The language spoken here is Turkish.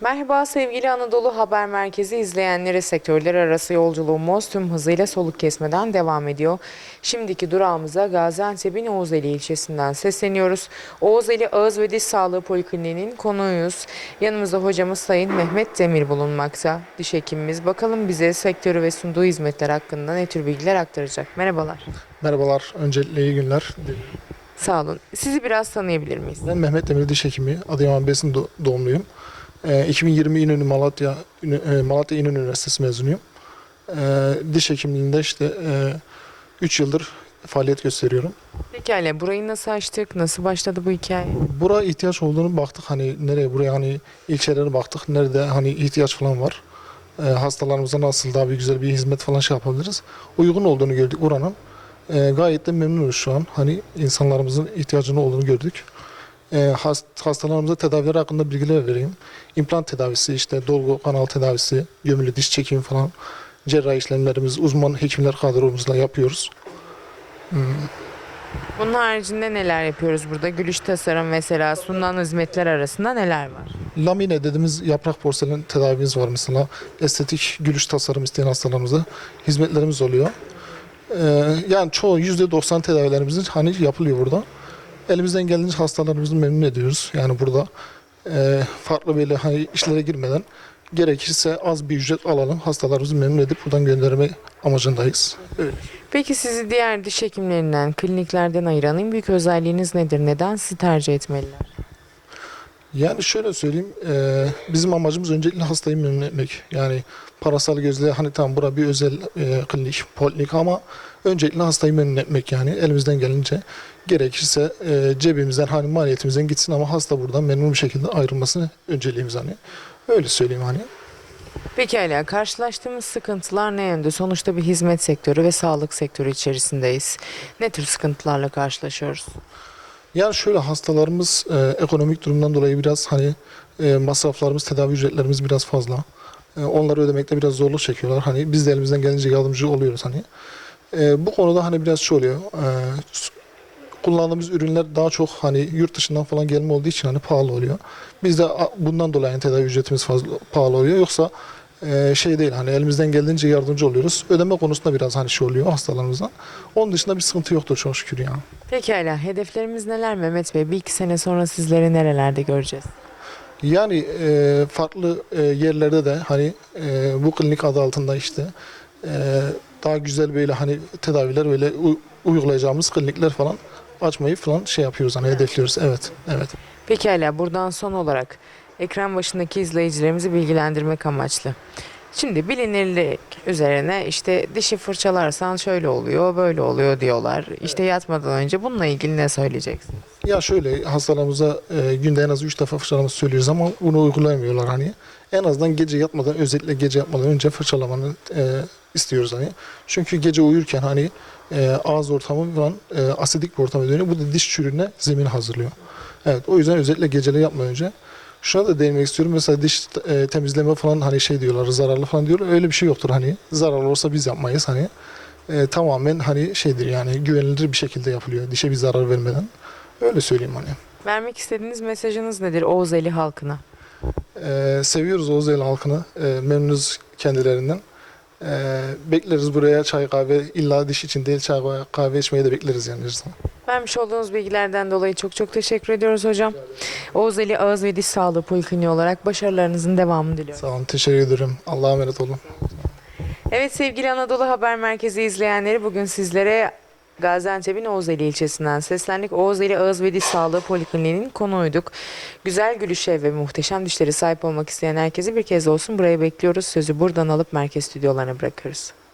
Merhaba sevgili Anadolu Haber Merkezi izleyenleri sektörler arası yolculuğumuz tüm hızıyla soluk kesmeden devam ediyor. Şimdiki durağımıza Gaziantep'in Oğuzeli ilçesinden sesleniyoruz. Oğuzeli Ağız ve Diş Sağlığı Polikliniği'nin konuğuyuz. Yanımızda hocamız Sayın Mehmet Demir bulunmakta. Diş hekimimiz bakalım bize sektörü ve sunduğu hizmetler hakkında ne tür bilgiler aktaracak. Merhabalar. Merhabalar, öncelikle iyi günler. Sağ olun. Sizi biraz tanıyabilir miyiz? Ben Mehmet Demir Diş Hekimi, Adıyaman Besin do- doğumluyum. Ee, 2020 İnönü Malatya, e, Malatya İnönü Üniversitesi mezunuyum. Ee, diş hekimliğinde işte 3 yıldır faaliyet gösteriyorum. Pekala burayı nasıl açtık? Nasıl başladı bu hikaye? Bura ihtiyaç olduğunu baktık hani nereye buraya hani ilçelere baktık nerede hani ihtiyaç falan var. Ee, hastalarımıza nasıl daha bir güzel bir hizmet falan şey yapabiliriz. Uygun olduğunu gördük buranın. Ee, gayet de memnunuz şu an. Hani insanlarımızın ihtiyacının olduğunu gördük. Hast- hastalarımıza tedaviler hakkında bilgiler vereyim. İmplant tedavisi, işte dolgu kanal tedavisi, gömülü diş çekimi falan cerrahi işlemlerimiz uzman hekimler kadromuzla yapıyoruz. Bunun haricinde neler yapıyoruz burada? Gülüş tasarım mesela sunulan hizmetler arasında neler var? Lamine dediğimiz yaprak porselen tedavimiz var mesela. Estetik gülüş tasarım isteyen hastalarımıza hizmetlerimiz oluyor. Ee, yani çoğu %90 tedavilerimizin hani yapılıyor burada. Elimizden geldiğince hastalarımızı memnun ediyoruz. Yani burada e, farklı böyle hani işlere girmeden gerekirse az bir ücret alalım. Hastalarımızı memnun edip buradan gönderme amacındayız. Öyle. Peki sizi diğer diş hekimlerinden, kliniklerden ayıran en büyük özelliğiniz nedir? Neden sizi tercih etmeliler? Yani şöyle söyleyeyim, e, bizim amacımız öncelikle hastayı memnun etmek. Yani parasal gözle hani tamam bura bir özel e, klinik, poliklinik ama öncelikle hastayı memnun etmek yani elimizden gelince gerekirse e, cebimizden hani maliyetimizden gitsin ama hasta buradan memnun bir şekilde ayrılmasını önceliğimiz hani. Öyle söyleyeyim hani. Pekala karşılaştığımız sıkıntılar ne yönde? Sonuçta bir hizmet sektörü ve sağlık sektörü içerisindeyiz. Ne tür sıkıntılarla karşılaşıyoruz? Yani şöyle hastalarımız e, ekonomik durumdan dolayı biraz hani e, masraflarımız, tedavi ücretlerimiz biraz fazla. E, onları ödemekte biraz zorluk çekiyorlar. Hani biz de elimizden gelince yardımcı oluyoruz hani. E, bu konuda hani biraz şu oluyor. E, kullandığımız ürünler daha çok hani yurt dışından falan gelme olduğu için hani pahalı oluyor. Biz de bundan dolayı hani tedavi ücretimiz fazla pahalı oluyor. Yoksa e, şey değil hani elimizden geldiğince yardımcı oluyoruz. Ödeme konusunda biraz hani şey oluyor hastalarımızdan. Onun dışında bir sıkıntı yoktur çok şükür yani. Pekala hedeflerimiz neler Mehmet Bey? Bir iki sene sonra sizleri nerelerde göreceğiz? Yani e, farklı e, yerlerde de hani e, bu klinik adı altında işte e, daha güzel böyle hani tedaviler böyle u- uygulayacağımız klinikler falan açmayı falan şey yapıyoruz hani hedefliyoruz. Evet, evet. Pekala buradan son olarak ekran başındaki izleyicilerimizi bilgilendirmek amaçlı. Şimdi bilinirlik üzerine işte dişi fırçalarsan şöyle oluyor, böyle oluyor diyorlar. İşte yatmadan önce bununla ilgili ne söyleyeceksin? Ya şöyle hastalarımıza e, günde en az 3 defa fırçalaması söylüyoruz ama bunu uygulayamıyorlar hani. En azından gece yatmadan özellikle gece yatmadan önce fırçalamanı e, istiyoruz hani. Çünkü gece uyurken hani e, ağız ortamı falan e, asidik bir ortama dönüyor. Bu da diş çürüğüne zemin hazırlıyor. Evet o yüzden özellikle geceleri yapmadan önce Şuna da değinmek istiyorum. Mesela diş e, temizleme falan hani şey diyorlar zararlı falan diyorlar. Öyle bir şey yoktur hani. Zararlı olsa biz yapmayız hani. E, tamamen hani şeydir yani güvenilir bir şekilde yapılıyor. Dişe bir zarar vermeden. Öyle söyleyeyim hani. Vermek istediğiniz mesajınız nedir Oğuzeli halkına? Ee, seviyoruz Oğuzeli halkını. Ee, memnunuz kendilerinden. Ee, bekleriz buraya çay kahve. illa diş için değil çay kahve içmeyi de bekleriz yani her zaman. Vermiş olduğunuz bilgilerden dolayı çok çok teşekkür ediyoruz hocam. Oğuzeli Ağız ve Diş Sağlığı Polikliniği olarak başarılarınızın devamını diliyorum. Sağ olun. Teşekkür ederim. Allah'a emanet olun. Evet sevgili Anadolu Haber Merkezi izleyenleri bugün sizlere Gaziantep'in Oğuzeli ilçesinden seslendik. Oğuzeli Ağız ve Diş Sağlığı Polikliniği'nin konuğuyduk. Güzel gülüşe ve muhteşem dişleri sahip olmak isteyen herkesi bir kez olsun buraya bekliyoruz. Sözü buradan alıp merkez stüdyolarına bırakıyoruz.